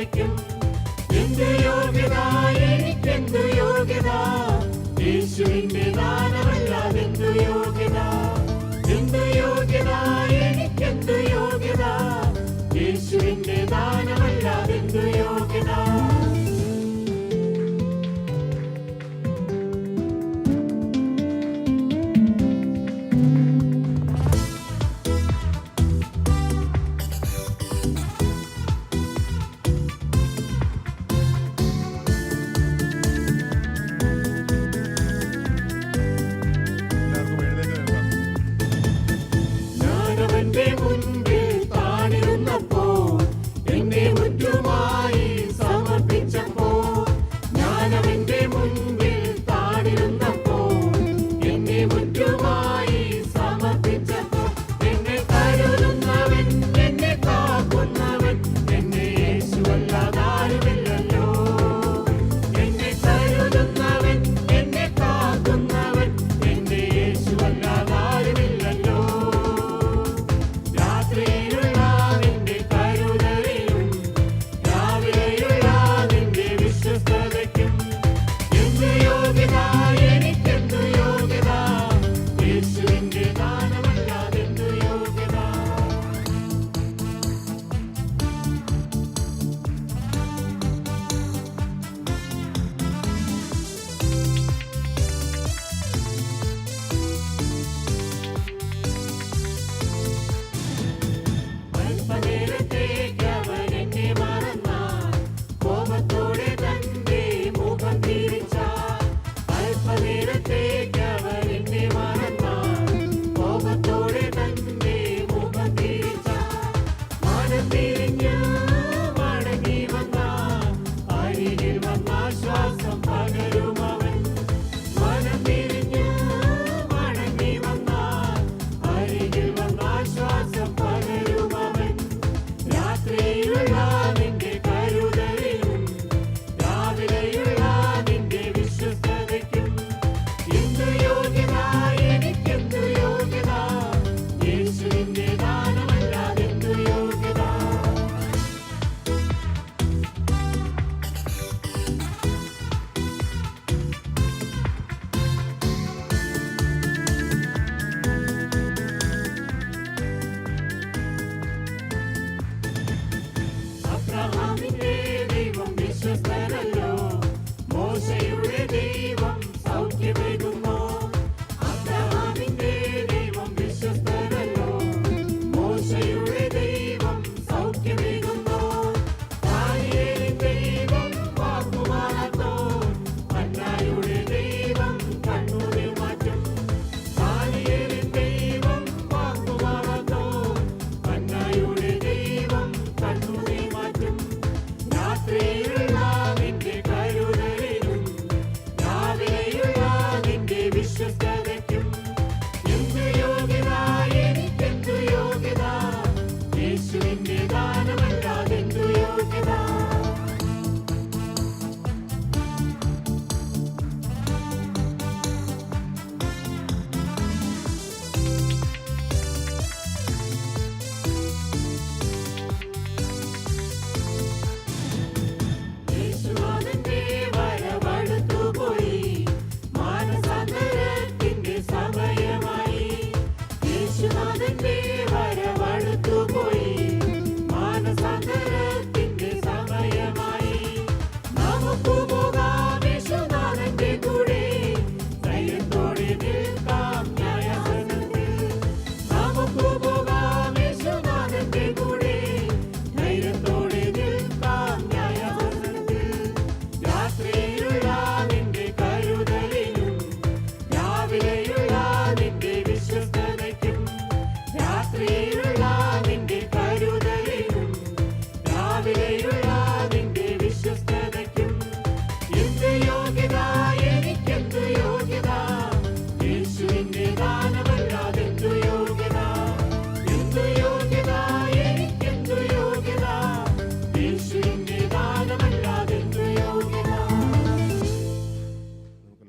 വയ്ക്കും. എന്തു യോഗ്യത? എനിക്കെന്തു യോഗ്യത? യേശുവിന്റെ ദാനമല്ലാതെന്തു യോഗ്യത? എന്തു